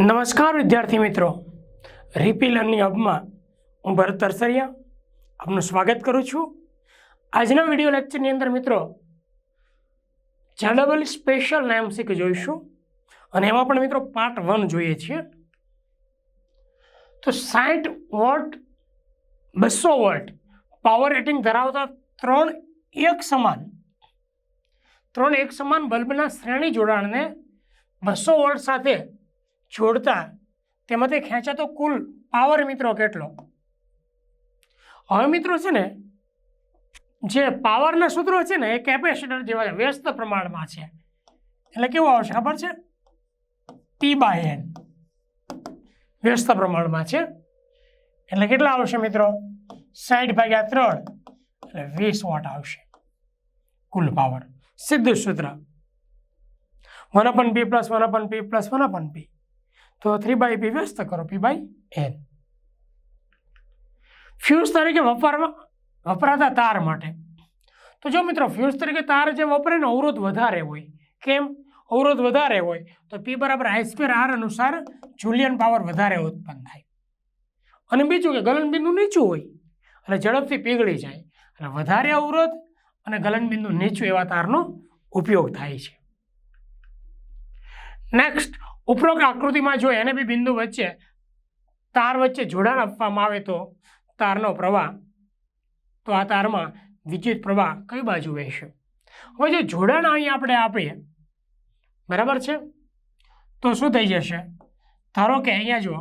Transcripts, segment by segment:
નમસ્કાર વિદ્યાર્થી મિત્રો. રિપીલરની હબમાં હું ભરત તરસરિયા આપનું સ્વાગત કરું છું. આજના વીડિયો લેક્ચરની અંદર મિત્રો ચાડબલ સ્પેશિયલ નામસિક જોઈશું અને એમાં પણ મિત્રો પાર્ટ વન જોઈએ છીએ. તો સાઠ વોટ, બસો વોટ પાવર રેટિંગ ધરાવતા ત્રણ એક સમાન, ત્રણ એક સમાન બલ્બના શ્રેણી જોડાણને બસો વોટ સાથે જોડતા તેમાંથી ખેંચાતો કુલ પાવર મિત્રો કેટલો? હવે મિત્રો છે ને, જે પાવરના સૂત્રો છે ને એ કેપેસિટર જેવા વ્યસ્ત પ્રમાણમાં છે. એટલે કેવું આવશે ખબર છે? પી બાય એન વ્યસ્ત પ્રમાણમાં છે. એટલે કેટલા આવશે મિત્રો? સાઠ ભાગ્યા ત્રણ, એટલે વીસ વોટ આવશે. કુલ પાવર સીધું સૂત્ર. One upon P plus one upon P plus one upon P તો થ્રી બાય પી વ્યસ્ત કરો પી બાય એન ફ્યુઝ તરીકે વપરામાં વપરાતા તાર માટે. તો જો મિત્રો ફ્યુઝ તરીકે તાર જે વપરે ને અવરોધ વધારે હોય, કેમ? અવરોધ વધારે હોય, તો પી બરાબર આઈ આર અનુસાર જુલિયન પાવર વધારે ઉત્પન્ન થાય. અને બીજું કે ગલનબિંદુ નીચું હોય, એટલે ઝડપથી પીગળી જાય. એટલે વધારે અવરોધ અને ગલનબિંદુ નીચું એવા તારનો ઉપયોગ થાય છે. નેક્સ્ટ ઉપરોક્ત આકૃતિમાં જો એને બી બિંદુ વચ્ચે તાર વચ્ચે જોડાણ આપવામાં આવે તો તારનો પ્રવાહ, તો આ તારમાં વિદ્યુત પ્રવાહ કઈ બાજુ વહેશે? હવે જો જોડાણ અહીં આપણે આપીએ, બરાબર છે? તો શું થઈ જશે? ધારો કે અહીંયા જુઓ,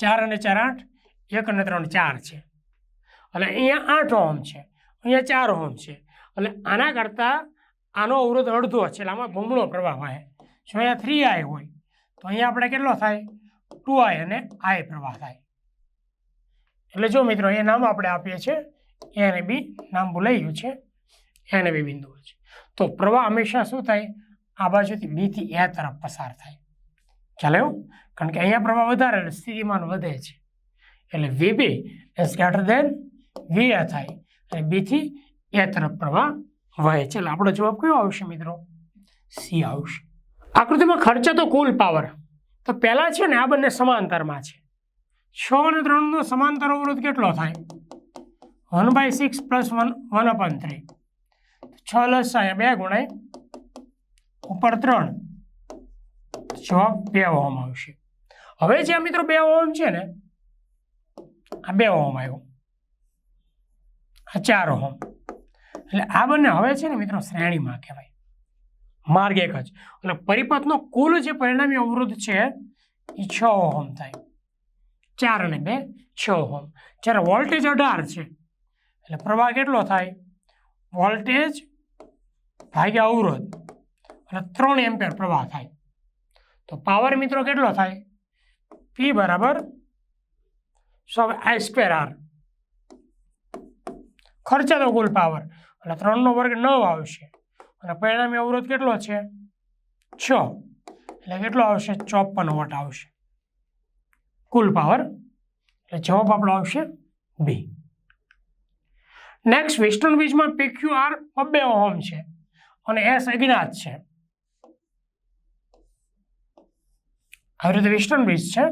ચાર અને ચાર આઠ, એક અને ત્રણ ચાર છે. એટલે અહીંયા આઠ ઓહમ છે, અહીંયા ચાર ઓહમ છે. એટલે આના કરતાં આનો અવરોધ અડધો છે, એટલે આમાં બમણો પ્રવાહ વહે. જો અહીંયા થ્રી આઈ હોય, તો અહીંયા આપણે કેટલો થાય? ટુ આઈ અને આઈ પ્રવાહ થાય. એટલે જો મિત્રો, એ નામ આપણે આપીએ છીએ એ અને બી નામ ગયું છે એ અને બી બિંદુઓ છે. તો પ્રવાહ હંમેશા શું થાય? આ બાજુથી બીથી એ તરફ પસાર થાય. ચાલે એવું કારણ કે અહીંયા પ્રવાહ વધારે એટલે સ્થિતિમાન વધે છે. એટલે V B is greater than V A થાય. અને બીથી એ તરફ પ્રવાહ વહે છે. એટલે આપણો જવાબ કયો આવશે મિત્રો? સી આવશે. આકૃતિમાં ખર્ચે તો કુલ પાવર. તો પહેલાં છે ને આ બંને સમાંતરમાં છે. છ અને ત્રણનો સમાંતર અવરોધ કેટલો થાય? One by six plus one one upon three. છ લસ અહીંયા બે ગુણાય ઉપર ત્રણ. જવાબ બે ઓમ આવશે. હવે જે મિત્રો બે ઓમ છે ને, આ બે ઓમ આવ્યો. આ ચાર ઓમ એટલે આ બંને હવે છે ને મિત્રો શ્રેણીમાં કહેવાય. માર્ગ એક જ. અને પરિપથનો કુલ જે પરિણામી અવરોધ છે એ છ ઓહમ થાય. ચાર અને બે, છ ઓહમ. જ્યારે વોલ્ટેજ અઢાર છે, એટલે પ્રવાહ કેટલો થાય? વોલ્ટેજ ભાગ્યા અવરોધ. એટલે ત્રણ એમ્પેર પ્રવાહ થાય. તો પાવર મિત્રો કેટલો થાય? પી બરાબર સો આઈ સ્ક્વેર આર ખર્ચાતો કુલ પાવર. એટલે ત્રણનો વર્ગ નવ આવશે. અને પરિણામી અવરોધ કેટલો છે? છ. એટલે કેટલો આવશે? ચોપન વોટ આવશે. કુલ પાવર, એટલે જવાબ આપણો આવશે બી નેક્સ્ટ વેસ્ટર્ન વીજમાં પીક્યુ આર બબ્બે ઓહમ છે અને એસ અજ્ઞાત છે. આવી રીતે વેસ્ટર્ન વીજ છે.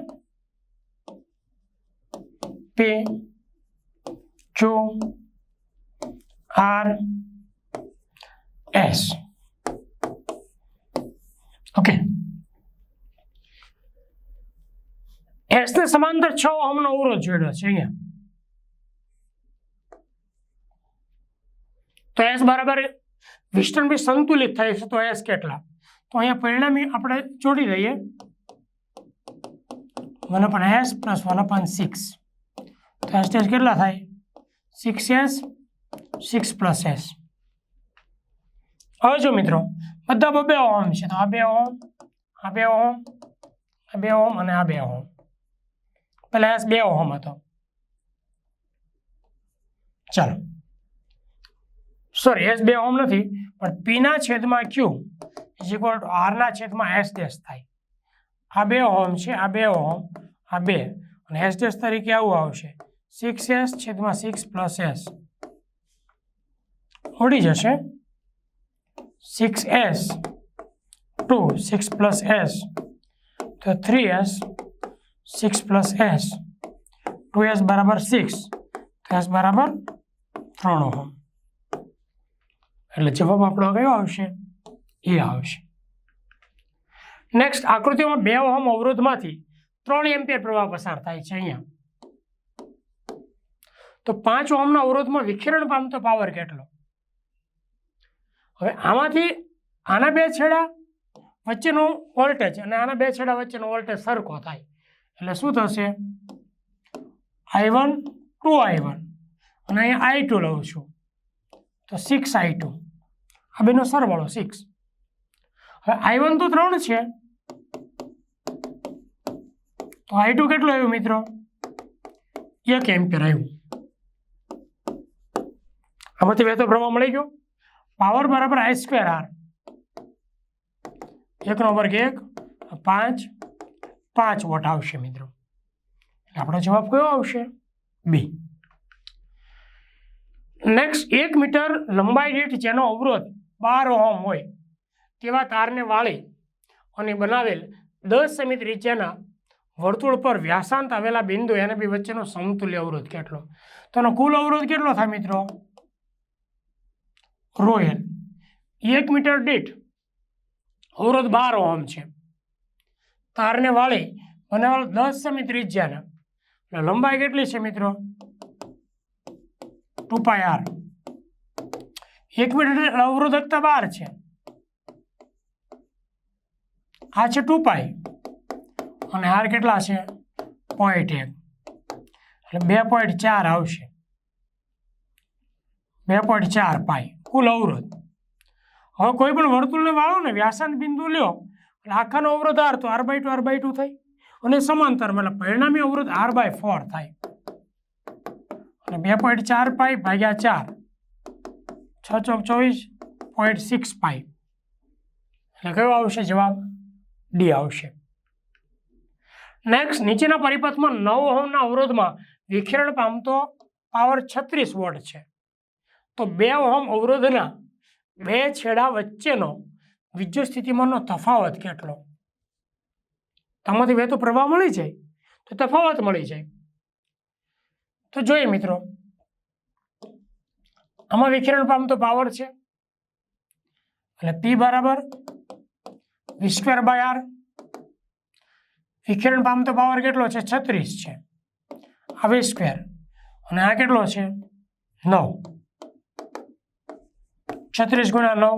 P Q R S okay S ને સમાંતર છ ઓહમનો અવરોધ જોડ્યો છે અહીંયા તો એસ બરાબર વિસ્ટર્ન બી સંતુલિત થાય છે તો એસ કેટલા તો અહીંયા પરિણામી આપણે જોડી દઈએ one upon S plus one upon six તો એસ કેટલા થાય six S six plus S હવે જો મિત્રો, બધા બબે ઓમ છે. તો આ બે ઓમ આ બે ઓમ આ બે ઓમ અને આ બે ઓમ પહેલા એસ બે ઓમ હતો. ચાલો. સોરી એસ બે ઓમ નથી, પણ પીના છેદમાં ક્યુ ઇઝ ઇક્વલ ટુ આરના છેદમાં એસ ડેસ થાય. આ બે ઓમ છે, આ બે ઓમ આ બે. અને એસ ડેસ તરીકે આવું આવશે. સિક્સ એસ છેદમાં સિક્સ પ્લસ એસ ઉડી જશે. Six S to six plus S તો three S six plus S two S બરાબર સિક્સ તો એસ બરાબર ત્રણ ઓહમ એટલે જવાબ આપણો કયો આવશે? એ આવશે. નેક્સ્ટ આકૃતિમાં બે ઓહમ અવરોધમાંથી ત્રણ એમ્પિયર પ્રવાહ પસાર થાય છે અહીંયા. તો પાંચ ઓહમના અવરોધમાં વિખેરણ પામતો પાવર કેટલો? હવે આમાંથી આના બે છેડા વચ્ચેનો વોલ્ટેજ અને આના બે છેડા વચ્ચેનો વોલ્ટેજ સરખો થાય. એટલે શું થશે? I one two I one અને અહીંયા આઈ ટુ લઉં છું. તો સિક્સ આઈ ટુ આ બેનો સરવાળો સિક્સ હવે આઈ વન તો ત્રણ છે. તો આઈ ટુ કેટલું આવ્યું મિત્રો? એક એમ્પિયર આવ્યું. આમાંથી વહેતો પ્રવાહ મળી ગયો? પાવર બરાબર આઈ સ્ક્વેર આર. એકનો વર્ગ એક પાંચ પાંચ વોટ આવશે મિત્રો. એટલે આપણો જવાબ કયો આવશે? બી. નેક્સ્ટ એક મીટર લંબાઈ દીઠ જેનો અવરોધ બાર ઓહમ હોય, તેવા તારને વાળી અને બનાવેલ દસ સેમી ત્રિજ્યાના વર્તુળ પર વ્યાસાંત આવેલા બિંદુ એને બી વચ્ચેનો સમતુલ્ય અવરોધ કેટલો? તો એનો કુલ અવરોધ કેટલો થાય મિત્રો? રોયલ એક મીટર દીઠ અવરોધ બાર ઓહમ છે. તારને વાળી બનાવેલ દસ સેમી ત્રિજ્યાના. એટલે લંબાઈ કેટલી છે મિત્રો? Two pi R. એક મીટર અવરોધકતા બાર છે. આ છે ટુ પાય અને આર કેટલા છે? પોઈન્ટ એક. એટલે બે પોઈન્ટ ચાર આવશે. બે પોઈન્ટ ચાર પાય કુલ અવરોધ. હવે કોઈ પણ વર્તુળને વાળો ને વ્યાસાંત બિંદુ લ્યો, એટલે આખાનો અવરોધ આર તો R by two R by two થાય. અને સમાંતર એટલે પરિણામી અવરોધ આર બાય ફોર થાય. અને બે પોઈન્ટ ચાર પાઈ ભાગ્યા ચાર, છ ચોક ચોવીસ પોઈન્ટ સિક્સ પાઈ એટલે કયો આવશે જવાબ? ડી આવશે. નેક્સ્ટ નીચેના પરિપથમાં નવ ઓહમના અવરોધમાં વિખેરણ પામતો પાવર છત્રીસ વોટ છે. તો બે ઓહમ અવરોધના બે છેડા વચ્ચેનો વિદ્યુત સ્થિતિમાનનો તફાવત કેટલો? આમાંથી વહેતો પ્રવાહ મળી જાય તો તફાવત મળી જાય. તો જોઈએ મિત્રો આમાં વિખેરણ પામતો પાવર છે એટલે પી બરાબર વી સ્ક્વેર બાય આર વિખેરણ પામતો પાવર કેટલો છે? છત્રીસ છે. આ વી સ્ક્વેર અને આ કેટલો છે? નવ. છત્રીસ ગુણ્યા નવ.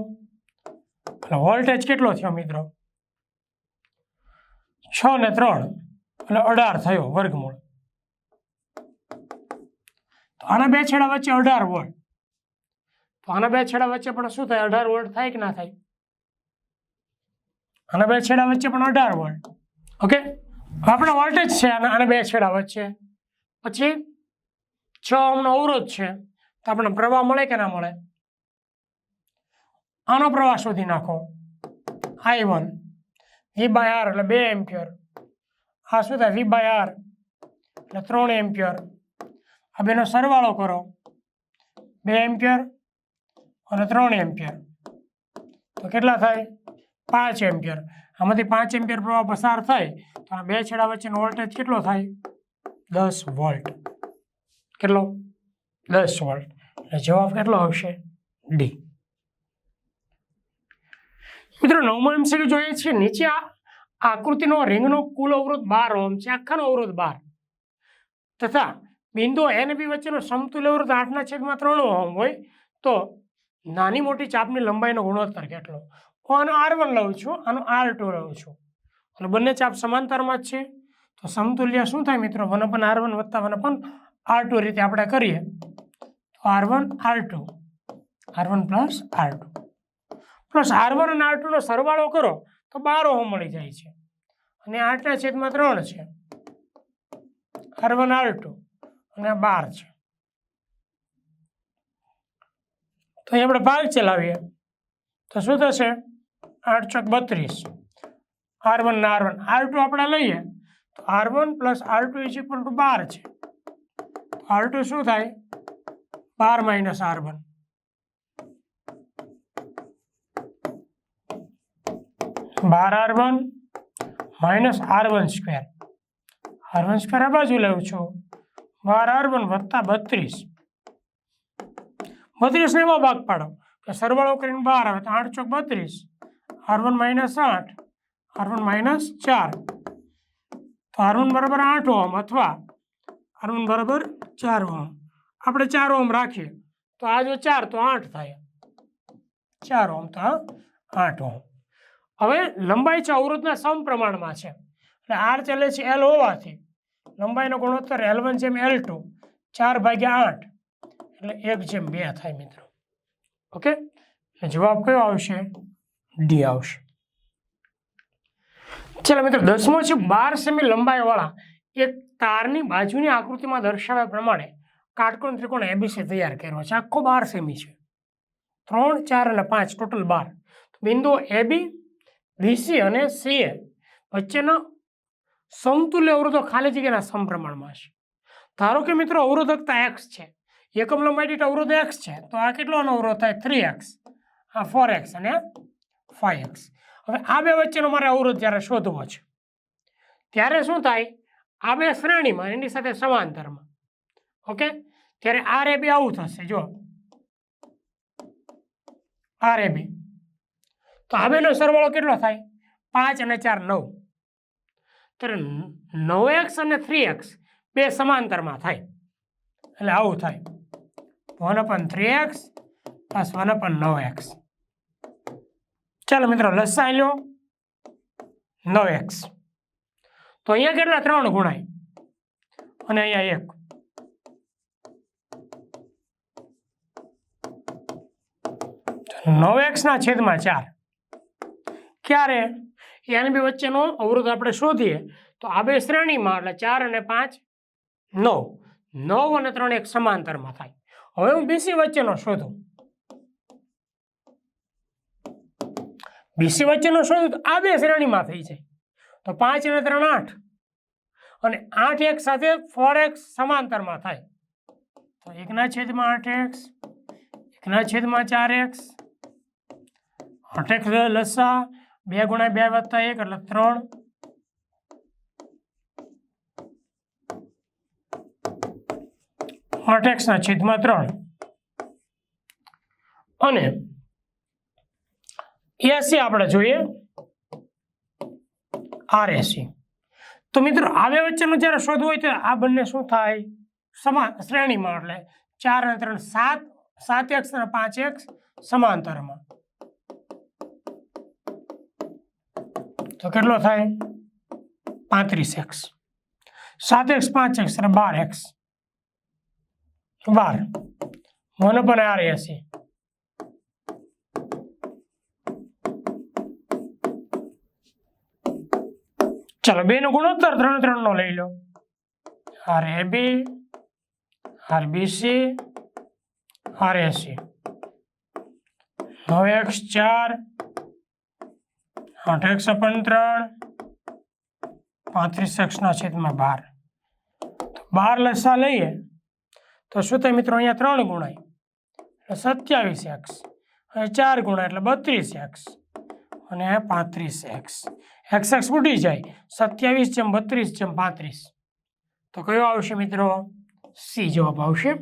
વોલ્ટેજ કેટલો થયો મિત્રો? છ ને ત્રણ. એટલે અઢાર થયો વર્ગમૂળ. તો આના બે છેડા વચ્ચે અઢાર વોલ્ટ તો આના બે છેડા વચ્ચે પણ શું થાય? અઢાર વોલ્ટ થાય કે ના થાય? આના બે છેડા વચ્ચે પણ અઢાર વોલ્ટ ઓકે આપણા વોલ્ટેજ છે આના બે છેડા વચ્ચે. પછી છ ઓમનો અવરોધ છે. તો આપણને પ્રવાહ મળે કે ના મળે? આનો પ્રવાહ શોધી નાખો. I one V by R એટલે બે એમ્પિયર આ શું થાય? વી બાય આર એટલે ત્રણ એમ્પિયર આ બેનો સરવાળો કરો. બે એમ્પિયર અને ત્રણ એમ્પિયર તો કેટલા થાય? પાંચ એમ્પિયર આમાંથી પાંચ એમ્પિયર પ્રવાહ પસાર થાય, તો આ બે છેડા વચ્ચેનો વોલ્ટેજ કેટલો થાય? દસ વોલ્ટ કેટલો? દસ વોલ્ટ એટલે જવાબ કેટલો આવશે? ડી મિત્રો, નવમો એમસીક્યુ જોઈએ છીએ નીચે આ આકૃતિનો રિંગનો કુલ અવરોધ બાર ઓમ છે, આખાનો અવરોધ બાર. તથા બિંદુ એન બી વચ્ચેનો સમતુલ્ય અવરોધ આઠના છેદમાં ત્રણ ઓમ હોય તો નાની મોટી ચાપની લંબાઈનો ગુણોત્તર કેટલો? હું આનો આર વન લઉં છું, આનો આર ટુ લઉં છું. અને બંને ચાપ સમાંતરમાં જ છે. તો સમતુલ્ય શું થાય મિત્રો? વન અપન આર વન વત્તા વન અપન આર ટુ રીતે આપણે કરીએ. તો R one R two R one plus R two plus R one અને આર ટુનો સરવાળો કરો, તો બાર ઓહમ મળી જાય છે. અને આઠના છેદમાં ત્રણ છે. આર વન આર ટુ અને બાર છે. તો અહીં આપણે ભાગ ચલાવીએ. તો શું થશે? આઠ ચોક બત્રીસ. આર વન ને આર વન આર ટુ આપણે લઈએ, તો R one plus R two is equal to બાર છે. આર ટુ શું થાય? બાર માઇનસ આર વન બાર R one minus R one square. R one square આ બાજુ લઉં છું. બાર આર વન વત્તા બત્રીસ. બત્રીસને એમાં ભાગ પાડો. કે સરવાળો કરીને બાર આવે તો આઠ ચોક બત્રીસ. આર વન માઇનસ આઠ. આર વન માઇનસ ચાર. તો આર વન બરાબર આઠ ઓમ અથવા આર વન બરાબર ચાર ઓમ આપણે ચાર ઓમ રાખીએ. તો આ જો ચાર તો આઠ થાય. ચાર ઓમ તો આઠ ઓમ હવે લંબાઈ છે અવરોધના સમપ્રમાણમાં છે. એટલે આર ચાલે છે એલ હોવાથી લંબાઈનો ગુણોત્તર એલ વન જેમ એલ ટુ ચાર ભાગ્યા આઠ. એટલે એક જેમ બે થાય મિત્રો. ઓકે? જવાબ કયો આવશે? ડી આવશે. ચાલો મિત્રો, દસમો છે બાર સેમી લંબાઈવાળા. એક તારની બાજુની આકૃતિમાં દર્શાવ્યા પ્રમાણે કાટકોણ ત્રિકોણ એબીસી તૈયાર કર્યો છે. આખો બાર સેમી છે. ત્રણ, ચાર અને પાંચ, ટોટલ બાર. બિંદુઓ એબી બીસી અને સીએ વચ્ચેનો સમતુલ્ય અવરોધો ખાલી જગ્યાના સમપ્રમાણમાં છે ધારો કે મિત્રો અવરોધકતા એક્સ છે. એકમ લંબાઈ દીઠ અવરોધ એક્સ છે. તો આ કેટલો અવરોધ થાય? થ્રી એક્સ આ ફોર એક્સ અને ફાઈવ એક્સ હવે આ બે વચ્ચેનો મારે અવરોધ જ્યારે શોધવો છે, ત્યારે શું થાય? આ બે શ્રેણીમાં, એની સાથે સમાંતરમાં. ઓકે? ત્યારે આર એ બી આવું થશે. જો આર એ બી. તો હવેનો સરવાળો કેટલો થાય? પાંચ અને ચાર, નવ. ત્યારે નવ એક્સ અને થ્રી એક્સ બે સમાંતરમાં થાય. એટલે આવું થાય. One upon three x plus one upon નવ એક્સ. ચાલો મિત્રો લસાઈ લો નવ એક્સ. તો અહીંયા કેટલા? ત્રણ ગુણાય. અને અહીંયા એક. નવ એક્સના છેદમાં ચાર. ક્યારે? એની બે વચ્ચેનો અવરોધ આપણે શોધીએ, તો આ બે શ્રેણીમાં એટલે ચાર અને પાંચ, નવ. નવ અને ત્રણ એક સમાંતરમાં થાય. હવે હું બીસી વચ્ચેનો શોધું. બીસી વચ્ચેનો શોધું તો આ બે શ્રેણીમાં થઈ જાય. તો પાંચ અને ત્રણ આઠ. અને આઠ એક સાથે ફોર એક્સ સમાંતરમાં થાય. તો એકના છેદમાં આઠ એક્સ એકના છેદમાં ચાર એક્સ આઠ એક્સ લસા બે ગુણ્યા બે વત્તા એક એટલે ત્રણ. આઠ એક્સના છેદમાં ત્રણ. અને એસી આપણે જોઈએ. આર એસી તો મિત્રો આવે વચ્ચેનું જ્યારે શોધવું હોય તો આ બંને શું થાય? સમાન શ્રેણીમાં એટલે ચાર અને ત્રણ સાત સાત એક્સ અને પાંચ એક્સ સમાંતરમાં. તો કેટલો થાય? પાંત્રીસ એક્સ. સાત એક્સ, પાંચ એક્સ અને બાર એક્સ. બાર. વન પણ આર એસી ચાલો બે નો ગુણોત્તર ત્રણ ત્રણ નો લઈ લો. R A B R B C R AC નવ એક્સ ચાર આઠ એક અપન ત્રણ. પાંત્રીસ એક્સના છેદમાં બાર. બાર લસા લઈએ, તો શું થાય મિત્રો? અહીંયા ત્રણ ગુણાય. એટલે સત્યાવીસ એક્સ. અને ચાર ગુણા એટલે બત્રીસ એક્સ. અને પાંત્રીસ એક્સ. એક્સ એક્સ ઉડી જાય. સત્યાવીસ જેમ બત્રીસ જેમ પાંત્રીસ. તો કયો આવશે મિત્રો? સી જવાબ આવશે.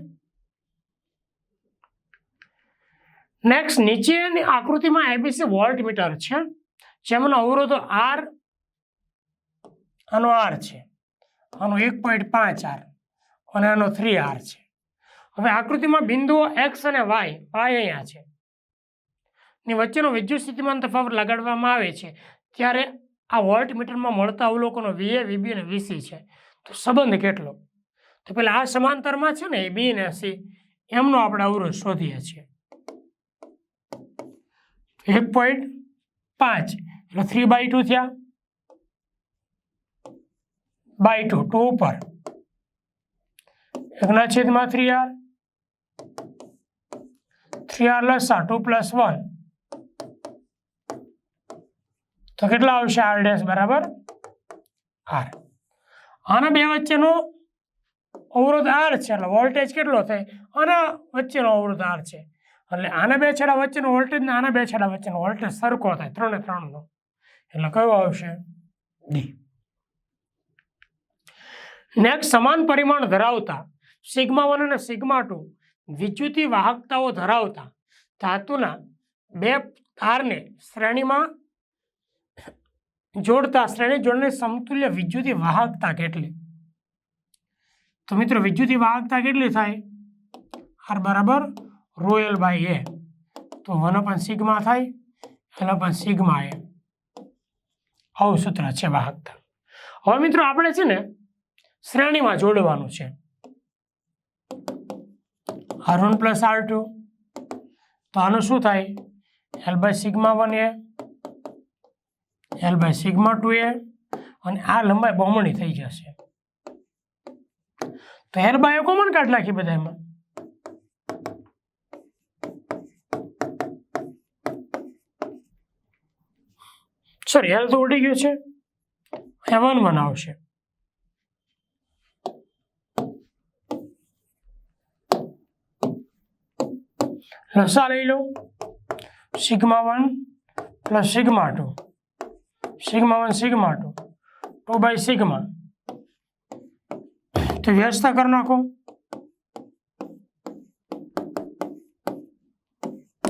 નેક્સ્ટ નીચેની આકૃતિમાં એબીસી વોલ્ટ મીટર છે. જેમનો અવરોધો આર આનો આર છે. આનો એક પોઈન્ટ પાંચ આર અને આનો થ્રી આર છે. હવે આકૃતિમાં બિંદુઓ એક્સ અને વાય વાય અહીંયા છે. ની વચ્ચેનો વિદ્યુત સ્થિતિમાન તફાવત લગાડવામાં આવે છે. ત્યારે આ વોલ્ટ મીટરમાં મળતા અવલોકનો વીએ વીબી અને વીસી છે. તો સંબંધ કેટલો? તો પેલા આ સમાંતરમાં છે ને, એ બી ને સી એમનો આપણે અવરોધ શોધીએ છીએ. એક પોઈન્ટ પાંચ. એટલે થ્રી બાય ટુ થયા? બાય ટુ ટુ ઉપર. એકના છેદમાં થ્રી આર થ્રી આર લસા ટુ પ્લસ વન તો કેટલા આવશે આર ડેશ બરાબર? આર આના બે વચ્ચેનો અવરોધ આર છે, એટલે વોલ્ટેજ કેટલો થાય? આના વચ્ચેનો અવરોધ આર છે. એટલે આના બે છેડા વચ્ચેનો વોલ્ટેજ ને આના બે છેડા વચ્ચેનો વોલ્ટેજ સરખો થાય, ત્રણે ત્રણનો. એટલે કયો આવશે? ડી નેક્સ્ટ સમાન પરિમાણ ધરાવતા, સિગ્મા વન અને સિગ્મા ટુ વિદ્યુતી વાહકતાઓ ધરાવતા ધાતુના બે તારને શ્રેણીમાં જોડતા, શ્રેણી જોડને સમતુલ્ય વિદ્યુતી વાહકતા કેટલી? તો મિત્રો વિદ્યુતી વાહકતા કેટલી થાય? આર બરાબર રોયલ બાય એ તો વન અપન સિગમા થાય, એલ અપન સિગમા એ આવું સૂત્ર છે વાહકતા. હવે મિત્રો આપણે છે ને શ્રેણીમાં જોડવાનું છે. R one plus R two તો આનું શું થાય? L by sigma one A L by sigma two A અને આ લંબાઈ બમણી થઈ જશે. તો એલ બાય કોમન કાઢ નાખી બધા એમાં સોરી એલ તો ઉડી ગયું છે. એ વન વન આવશે લસા લઈ લો. Sigma one plus sigma two. Sigma one, sigma two. Two by sigma. તો વ્યવસ્થા કરી નાખો.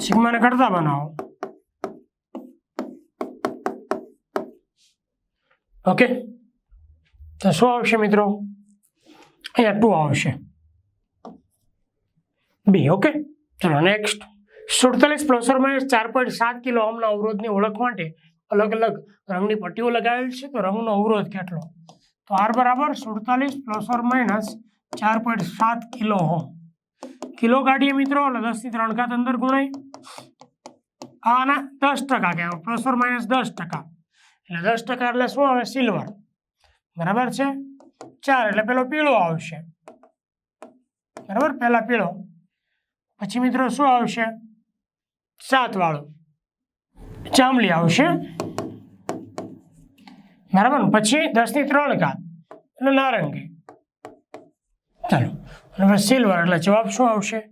સિગ્માને કરતા બનાવો. ઓકે તો શું આવશે મિત્રો? અહીંયા ટુ આવશે. બી ઓકે ચલો નેક્સ્ટ સુડતાલીસ પ્લસ માઇનસ ચાર પોઈન્ટ સાત કિલો ઓમના અવરોધની ઓળખ માટે અલગ અલગ રંગની પટ્ટીઓ લગાવેલ છે. તો રંગનો અવરોધ કેટલો? તો આર બરાબર સુડતાલીસ પ્લસ માઇનસ ચાર પોઈન્ટ સાત કિલો હોમ કિલો કાઢીએ મિત્રો, એટલે દસથી ત્રણ ઘાત અંદર ગુણાય. આના દસ ટકા કહેવાય. પ્લસ માઇનસ દસ ટકા. એટલે દસ ટકા એટલે શું આવે? સિલ્વર બરાબર છે? ચાર એટલે પેલો પીળો આવશે. બરાબર? પહેલા પીળો. પછી મિત્રો શું આવશે? સાત વાળું. જાંબલી આવશે. બરાબર? પછી દસની ત્રણ ઘાત એટલે નારંગી. ચાલો. હવે સિલ્વર એટલે જવાબ શું આવશે?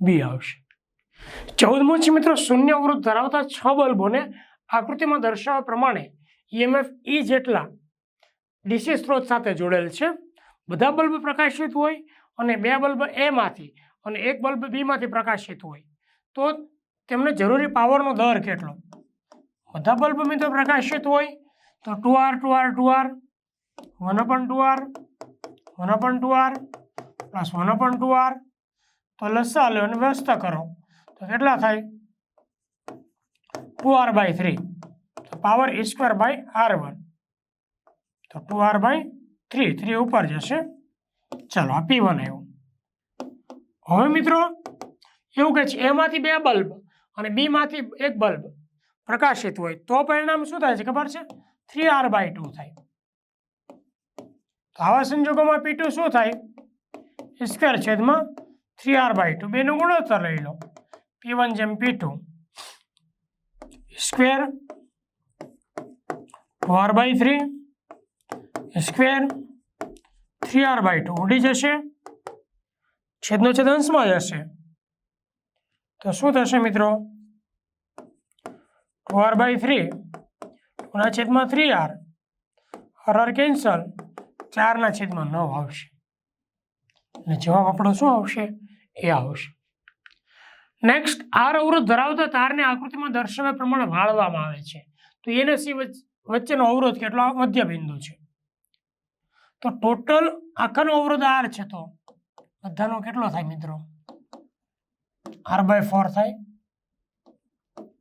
બી આવશે. ચૌદમો છે મિત્રો, શૂન્ય અવરોધ ધરાવતા છ બલ્બોને આકૃતિમાં દર્શાવ્યા પ્રમાણે ઈએમએફ ઈ જેટલા ડીસી સ્ત્રોત સાથે જોડેલ છે. બધા બલ્બ પ્રકાશિત હોય અને બે બલ્બ એમાંથી અને એક બલ્બ બીમાંથી પ્રકાશિત હોય, તો તેમને જરૂરી પાવરનો દર કેટલો? બધા બલ્બ મિત્રો પ્રકાશિત હોય તો two R two R two R one upon two R one upon two R plus one upon two R તો લસા લો અને વ્યવસ્થા કરો. તો કેટલા થાય? Two R by three. Power A square by R one. તો two R by three three ઉપર જશે. ચાલો, આ પી વન આવ્યું. હવે મિત્રો, એવું કહે છે, એમાંથી બે બલ્બ અને બીમાંથી એક બલ્બ પ્રકાશિત હોય, તો પરિણામ શું થાય છે ખબર છે? થ્રી આર બાય ટુ થાય. તો આવા સંજોગોમાં પી ટુ શું થાય? સ્ક્વેર છેદમાં થ્રી આર બાય ટુ. બેનો ગુણોત્તર લઈ લો. પી વન જેમ P two. Square two R by three square three R by two ઉડી જશે. છેદનો છેદ અંશમાં જશે. તો શું થશે મિત્રો? ટુ આર બાય થ્રી ટુના છેદમાં થ્રી આર હરર આર કેન્સલ ચારના છેદમાં 9 આવશે. અને જવાબ આપણો શું આવશે? એ આવશે. નેક્સ્ટ આર અવરોધ ધરાવતા તારને આકૃતિમાં દર્શાવ્યા પ્રમાણે વાળવામાં આવે છે. તો એને સી વચ્ચેનો અવરોધ કેટલો? મધ્ય બિંદુ છે. તો ટોટલ આખાનો અવરોધ આર છે તો બધાનો કેટલો થાય મિત્રો? આર બાય ફોર થાય.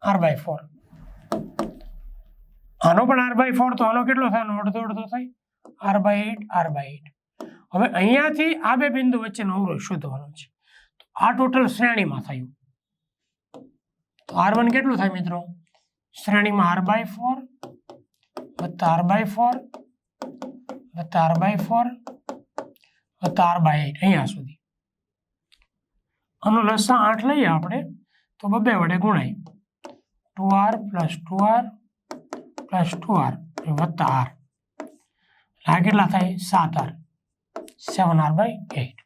આર બાય ફોર આનો પણ આર બાય ફોર તો આનો કેટલો થાય? આનો અડધો અડધો થાય. R by eight R by eight હવે અહીંયાથી આ બે બિંદુ વચ્ચેનો અવરોધ શોધવાનો છે. આ ટોટલ શ્રેણીમાં થયું. તો આર વન કેટલું થાય મિત્રો? શ્રેણીમાં આર બાય ફોર વત્તા આર બાય ફોર વત્તા આર બાય ફોર વત્તા આર બાય એટ અહીંયા સુધી. આનો લસા આઠ લઈએ આપણે, તો બબે વડે ગુણાય. Two R plus two R plus two R વત્તા આર આ કેટલા થાય? સાત R seven R by eight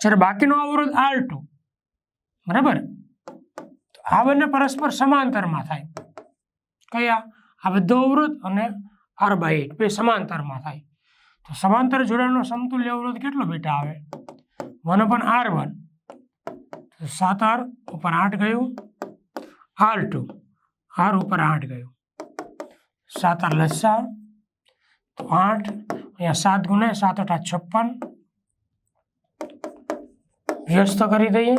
જ્યારે બાકીનો અવરોધ આર ટુ બરાબર? આ બંને પરસ્પર સમાંતરમાં થાય. કયા? આ બધો અવરોધ અને આર બાય બે સમાંતરમાં થાય. તો સમાંતર જોડાણનો સમતુલ્ય અવરોધ કેટલો બેટા આવે? વન અપન આર વન સાત આર ઉપર આઠ ગયું. આર ટુ આર ઉપર આઠ ગયું. સાત આર લસા તો આઠ, અહીંયા સાત ગુણે સાત અઠા છપ્પન. વ્યસ્ત કરી દઈએ.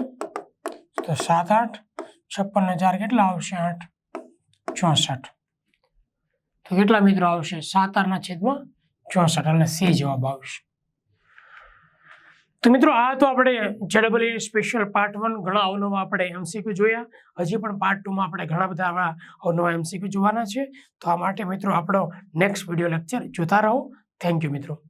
તો સાત આઠ. છપ્પન હજાર કેટલા આવશે? આઠ. ચોસઠ. તો કેટલા મિત્રો આવશે? સાત આરના છેદમાં ચોસઠ. એટલે સી જવાબ આવશે. તો મિત્રો, આ તો આપણે જેડબલ સ્પેશિયલ પાર્ટ વન ઘણા અવનવા આપણે એમસીક્યુ જોયા. હજી પણ પાર્ટ ટુમાં આપણે ઘણા બધા આવા અવનવા એમસીક્યુ જોવાના છે. તો આ માટે મિત્રો, આપણો નેક્સ્ટ વીડિયો લેક્ચર જોતા રહો. થેન્ક યુ મિત્રો.